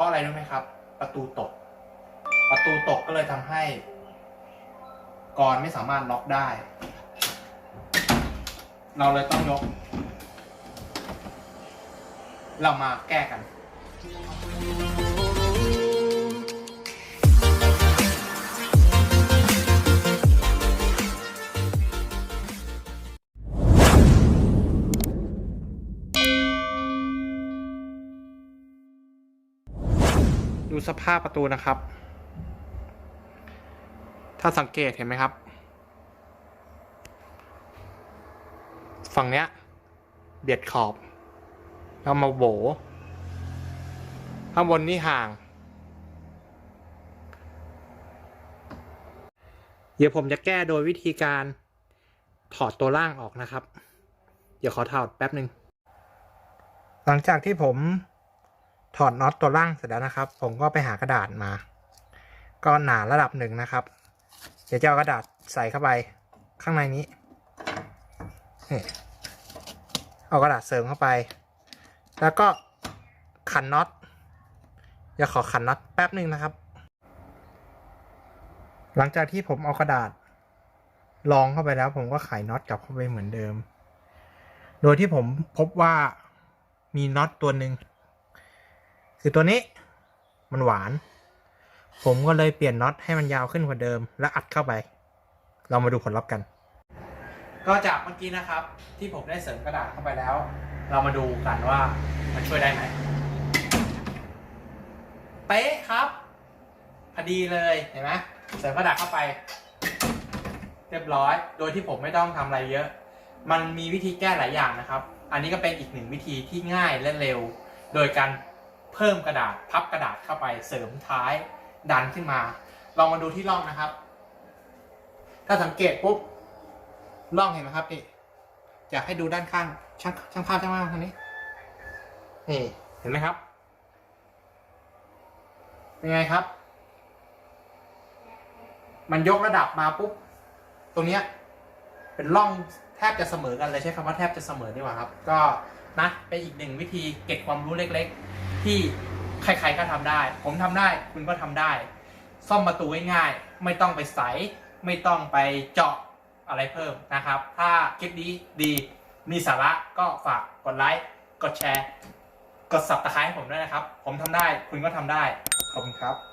รู้ไหมครับ ประตูตก ประตูตกก็เลยทำให้กรไม่สามารถล็อกได้ เราเลยต้องยก เรามาแก้กัน ดูสภาพประตูนะครับ ถ้าสังเกตเห็นไหมครับ ฝั่งเนี้ย เบียดขอบ แล้วมาโบข้างบนนี่ห่าง เดี๋ยวผมจะแก้โดยวิธีการถอดตัวล่างออกนะครับ เดี๋ยวขอถอดแป๊บหนึ่ง หลังจากที่ผม ถอดน็อตตัวล่างเสร็จแล้วนะครับ ผมก็ไปหากระดาษมา ก็หนาระดับหนึ่งนะครับ เดี๋ยวจะเอากระดาษใส่เข้าไปข้างในนี้นี่เอากระดาษเสริมเข้าไป แล้วก็ขันน็อตเดี๋ยวขอขันน็อตแป๊บหนึ่งนะครับ หลังจากที่ผมเอากระดาษรองเข้าไปแล้ว ผมก็ไขน็อตกลับเข้าไปเหมือนเดิม โดยที่ผมพบว่ามีน็อตตัวหนึ่ง คือตัวนี้มันหวาน ผมก็เลยเปลี่ยนน็อตให้มันยาวขึ้นกว่าเดิม และอัดเข้าไป เรามาดูผลลัพธ์กัน ก็จากเมื่อกี้นะครับ ที่ผมได้เสริมกระดาษเข้าไปแล้ว เรามาดูกันว่ามันช่วยได้ไหมเป๊ะครับพอดีเลยเห็นไหมเสริมกระดาษเข้าไป เรียบร้อย โดยที่ผมไม่ต้องทำอะไรเยอะ มันมีวิธีแก้หลายอย่างนะครับ อันนี้ก็เป็นอีกหนึ่งวิธีที่ง่ายและเร็ว โดยการ เพิ่มกระดาษพับกระดาษเข้าไปเสริมท้ายดันขึ้นมา ลองมาดูที่ร่องนะครับ ถ้าสังเกตปุ๊บร่องเห็นไหมครับนี่อยากให้ดูด้านข้างช่างช่างภาพช่างภาพทางนี้นี่เห็นไหมครับเป็นไงครับ มันยกระดับมาปุ๊บตรงเนี้ยเป็นร่องแทบจะเสมอกันเลยใช้คำว่าแทบจะเสมอดีกว่าครับ ก็นะเป็นอีกหนึ่งวิธีเก็บความรู้เล็ก ๆ ที่ใครๆก็ทำได้ ผมทำได้คุณก็ทำได้ ซ่อมประตูง่ายๆไม่ต้องไปใส ไม่ต้องไปเจาะอะไรเพิ่มนะครับ ถ้าคลิปนี้ดีมีสาระก็ฝากกดไลค์กดแชร์ กดสับตะไคร้ให้ผมด้วยนะครับ ผมทำได้คุณก็ทำได้ขอบคุณครับ